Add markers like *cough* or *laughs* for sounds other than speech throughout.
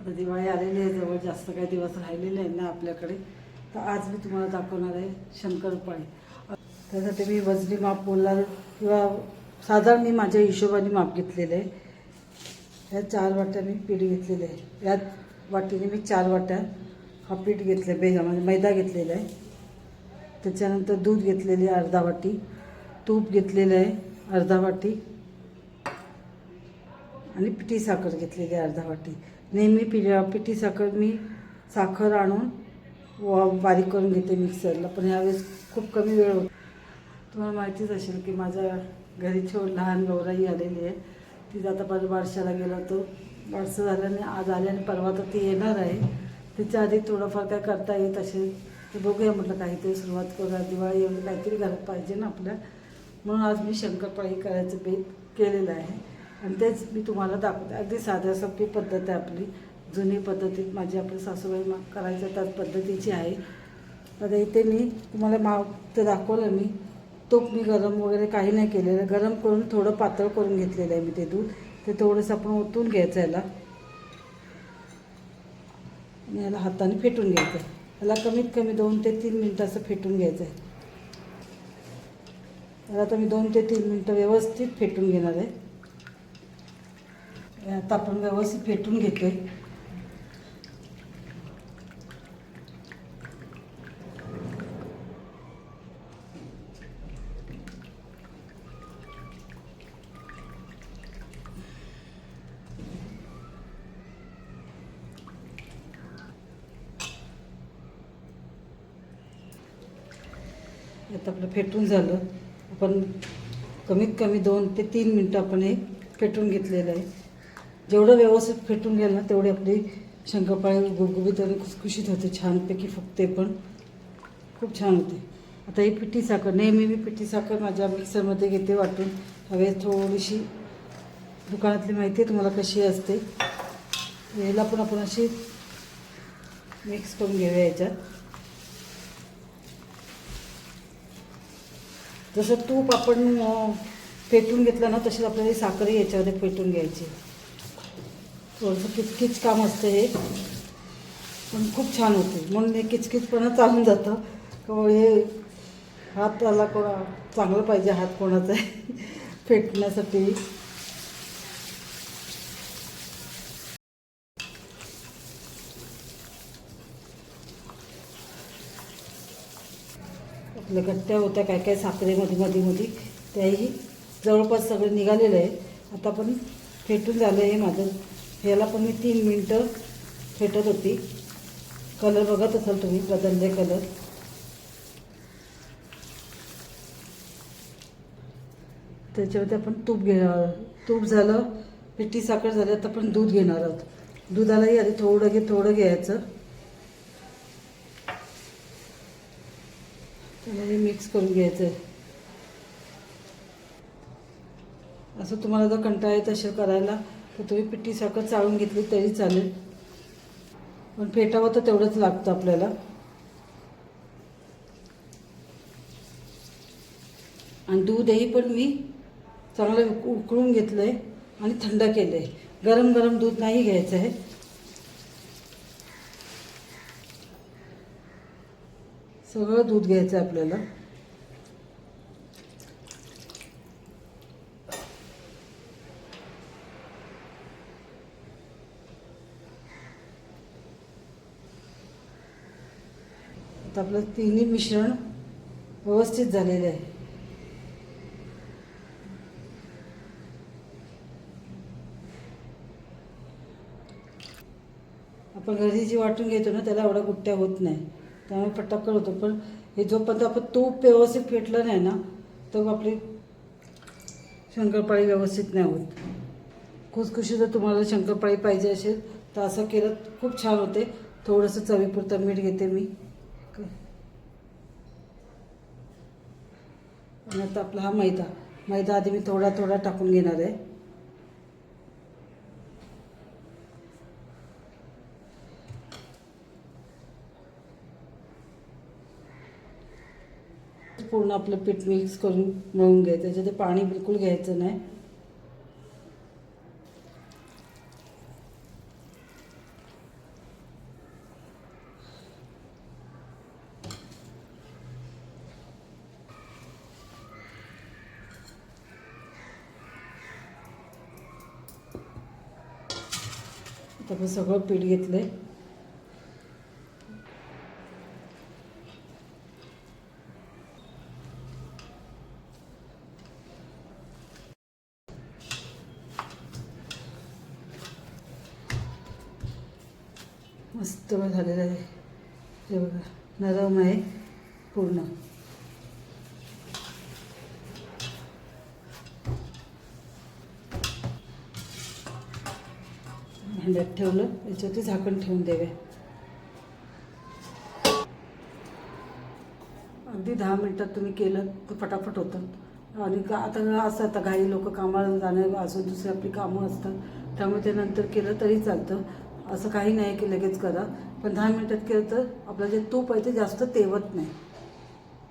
आता दिवाळी आलेली आहे जवळ जास्त काही दिवस राहिलेले आहे ना आपल्याकडे. तर आज मी तुम्हाला दाखवणार आहे शंकरपाळी. त्यासाठी मी वजनी माप बोलणार किंवा साधारण मी माझ्या हिशोबाने माप घेतलेलं आहे. ह्या चार वाट्या मी पीठ घेतलेलं आहे. या वाटीने मी चार वाट्या हा पीठ घेतलं बेजा म्हणजे मैदा घेतलेला आहे. त्याच्यानंतर दूध घेतलेले आहे अर्धा वाटी. तूप घेतलेलं आहे अर्धा वाटी. आणि पिठी साखर घेतलेली आहे अर्धा वाटी. नेहमी पि पिठी साखर मी साखर आणून व बारीक करून घेते मिक्सरला पण यावेळेस खूप कमी वेळ होतो. तुम्हाला माहितीच असेल की माझ्या घरी छोट लहान गौराई आलेली आहे. ती आता परत बारशाला गेला तो. बारसं झाल्याने आज आले आणि परवा तर ती येणार आहे. तिच्या आधी थोडंफार काय करता येत असेल ते बघूया म्हटलं काहीतरी सुरुवात करूया. दिवाळी एवढी काहीतरी घरात पाहिजे ना आपल्या. म्हणून आज मी शंकरपाळी करायचं बेत केलेलं आहे. आणि तेच मी तुम्हाला दाखवते. अगदी साध्या सोपी पद्धत आहे आपली. जुनी पद्धतीत माझी आपली सासूबाई मा करायच्या त्याच पद्धतीची आहे. आता इथे मी तुम्हाला माव तर दाखवलं मी. तूप मी गरम वगैरे काही नाही केलेलं. गरम करून थोडं पातळ करून घेतलेलं आहे मी ते दूध. ते थोडंसं आपण ओतून घ्यायचं याला. आणि याला हाताने फेटून घ्यायचं याला कमीत कमी दोन ते तीन मिनटं असं फेटून घ्यायचं आहे. याला आता मी दोन ते तीन मिनटं व्यवस्थित फेटून घेणार आहे. आता आपण व्यवस्थित फेटून घेतोय. आता आपलं फेटून झालं. आपण कमीत कमी दोन ते तीन मिनटं आपण हे फेटून घेतलेलं आहे. जेवढं व्यवस्थित फेटून गेलं ना तेवढी आपली शंकरपाळी गुबगुबीत आणि खुसखुशीत होते. छानपैकी फुगते पण. खूप छान होते. आता ही पिठी साखर नेहमी मी पिठी साखर माझ्या मिक्सरमध्ये घेते वाटून. हवे थोडीशी दुकानातली माहिती आहे तुम्हाला कशी असते याला पण आपण अशी मिक्स करून घेऊया याच्यात. जसं तूप आपण फेटून घेतलं ना तशीच आपल्याला साखरही याच्यामध्ये फेटून घ्यायची. थोडंसं किचकिच काम असतं हे. पण खूप छान होते. म्हणून हे किचकिचपणा चालून जातं. किंवा हे हात आला कोणा चांगलं पाहिजे हात कोणाचा *laughs* फेटण्यासाठी आपल्या गट्ट्या होत्या काय काय साखरेमध्ये मध्ये मध्ये त्याही जवळपास सगळं निघालेलं आहे. आता पण फेटून झालं आहे माझं. ह्याला पण मी तीन मिनटं फेटत होती. कलर बघत असाल तुम्ही बदलले कलर त्याच्यावरती आपण तूप घे तूप झालं पिठी साखर झाली आता आपण दूध घेणार आहोत. दुधालाही आधी थोडं घे थोडं घ्यायचं. त्यामध्ये मिक्स करून घ्यायचं आहे असं तुम्हाला जर कंटाळा येत असेल करायला तर तुम्ही पिठी साखर चाळून घेतली तरी चालेल. पण फेटावं तर तेवढंच लागतं आपल्याला. आणि दूधही पण मी चांगलं उक- उकळून घेतलं आहे आणि थंड केलं आहे गरम गरम दूध नाही घ्यायचं आहे. सगळं दूध घ्यायचं आहे आपल्याला. आता आपलं तिन्ही मिश्रण व्यवस्थित झालेलं आहे. आपण घरी जी वाटून घेतो ना त्याला एवढ्या गुट्ट्या होत नाही. त्यामुळे पटाक्कन होतो. पण हे जोपर्यंत आपण तूप व्यवस्थित पेटलं नाही ना तर आपली शंकरपाळी व्यवस्थित नाही होत. खुसखुशी जर तुम्हाला शंकरपाळी पाहिजे असेल तर असं केलं खूप छान होते. थोडंसं चवीपुरतं मीठ घेते मी. आणि आता आपला हा मैदा. मैदा आधी मी थोडा थोडा टाकून घेणार आहे. पूर्ण आपलं पीठ मिक्स करून मिळून घ्यायचं. त्याच्यात पाणी बिलकुल घ्यायचं नाही. तर मी सगळं पीठ घेतलं आहे मस्त झालेलं आहे. हे बघा नरम आहे पूर्ण. भांड्यात ठेवलं याच्यावरती झाकण ठेवून द्यावे अगदी दहा मिनटात तुम्ही केलं तर फटाफट होतं. आणि का आता असं आता घाई लोक कामाला जाणं अजून दुसरी आपली कामं असतात. त्यामुळे ते नंतर केलं तरी चालतं. असं काही नाही की लगेच करा. पण दहा मिनटात केलं तर आपलं जे तूप आहे ते जास्त तेवत नाही.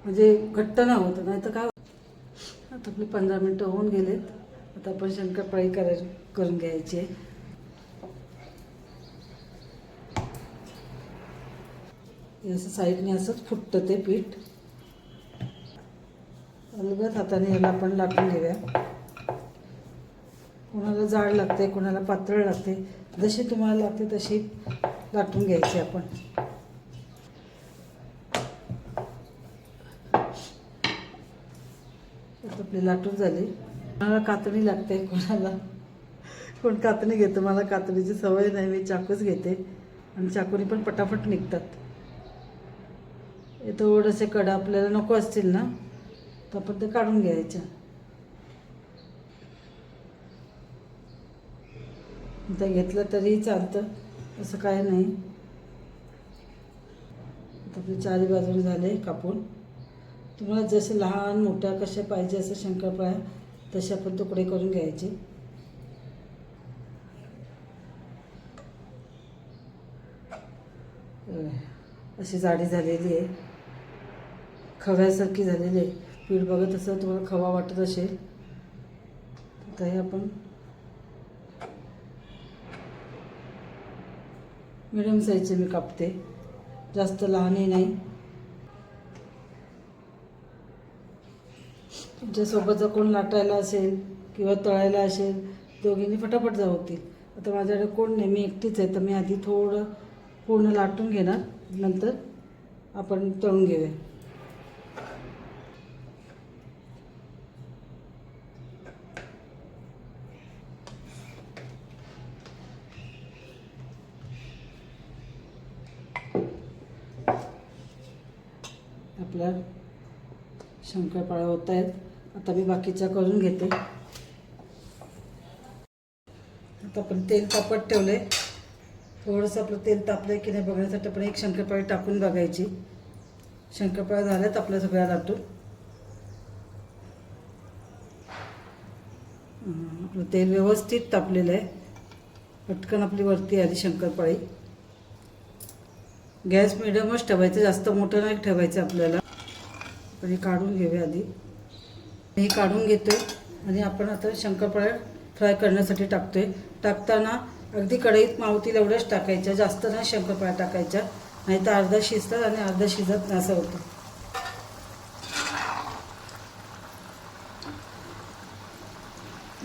म्हणजे घट्ट नाही होतं नाही तर काय होतं? आता आपली पंधरा मिनटं होऊन गेलेत. आता आपण शंकरपाळी कराय करून घ्यायची आहे. हे असं साईडने असंच फुटतं ते पीठ. अलगद हाताने याला आपण लाटून घेऊया. कोणाला जाड लागते कोणाला पातळ लागते जशी तुम्हाला लागते तशी लाटून घ्यायची आपण. आपली लाटून झाली. कोणाला कातणी लागते कोणाला कोण कातणी घेतं मला कातणीची सवय नाही मी चाकूच घेते. आणि चाकूनी पण पटापट निघतात. हे थोडेसे कडा आपल्याला नको असतील ना तर आपण ते काढून घ्यायच्या आता घेतलं तरीही चालतं असं काय नाही. आता आपले चारी बाजूने झाले कापून. तुम्हाला जसे लहान मोठ्या कशा पाहिजे असं शंकरपाळ्या तसे आपण तुकडे करून घ्यायचे. अशी जाडी झालेली आहे. खव्यासारखी झालेली आहे. पीठ बघत असं तुम्हाला खवा वाटत असेल. तर हे आपण मिडियम साईजचे मी कापते. जास्त लहानही नाही. तुमच्यासोबत जर कोण लाटायला असेल किंवा तळायला असेल दोघींनी फटाफट जाऊ होतील आता माझ्याकडे कोण नाही मी एकटीच आहे. तर मी आधी थोडं पूर्ण लाटून घेणार. नंतर आपण तळून घेऊया. आपल्या शंकरपाळ्या होत आहेत. आता मी बाकीच्या करून घेते. आता आपण तेल तापत ठेवले थोडंसं आपलं तेल तापलं की नाही बघण्यासाठी आपण एक शंकरपाळी टाकून बघायची. शंकरपाळ्या झाल्यात आपल्या सगळ्या लाटून. आपलं तेल व्यवस्थित तापलेलं आहे. पटकन आपली वरती आली शंकरपाळी गॅस मिडियमच ठेवायचं जास्त मोठं नाही ठेवायचं आपल्याला. आपण हे काढून घेऊया आधी. हे काढून घेतोय. आणि आपण आता शंकरपाळ्या फ्राय करण्यासाठी टाकतोय. टाकताना अगदी कढईत मावतील एवढ्याच टाकायच्या जास्त नाही शंकरपाळ्या टाकायच्या नाही तर अर्धा शिजतात आणि अर्धा शिजत नाही असं होतं.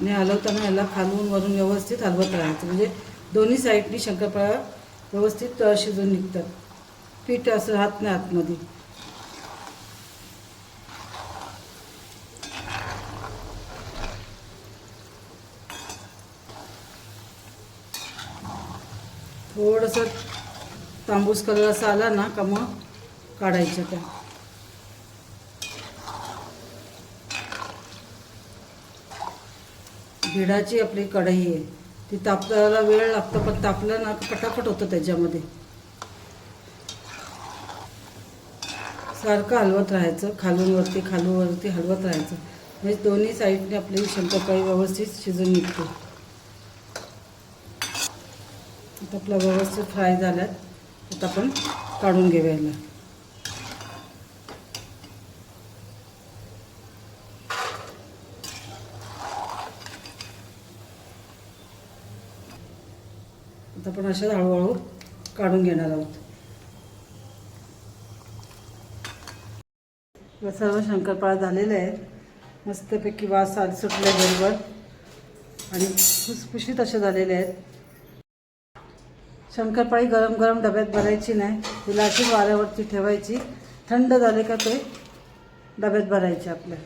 आणि हलवताना याला खालवून वरून व्यवस्थित हलवत राहायचं. म्हणजे दोन्ही साईडनी शंकरपाळ्या व्यवस्थित शिजून निघतात. पीठ असं राहत नाही आतमध्ये. थोडंसं तांबूस कलर असा आला ना का मग काढायच्या त्या. भिडाची आपली कढई आहे. ती तापताला वेळ लागतो पण तापलं ना पटापट होतं त्याच्यामध्ये. सारखं हलवत राहायचं खालूनवरती खालूवरती हलवत राहायचं. म्हणजे दोन्ही साईडने आपली शंकरपाळी व्यवस्थित शिजून निघते. आता आपल्या व्यवस्थित फ्राय झाल्यात. आता आपण काढून घेऊयाला आता आपण अशा हळूहळू काढून घेणार आहोत. सर्व शंकरपाळा झालेला आहेत. मस्तपैकी वास आल सुटले बरोबर. आणि फुसफुशीत असे झालेले आहेत. शंकरपाळी गरम गरम डब्यात भरायची नाही. तिला अशीच वाऱ्यावरती ठेवायची. थंड झाले का ते डब्यात भरायचे आपल्या.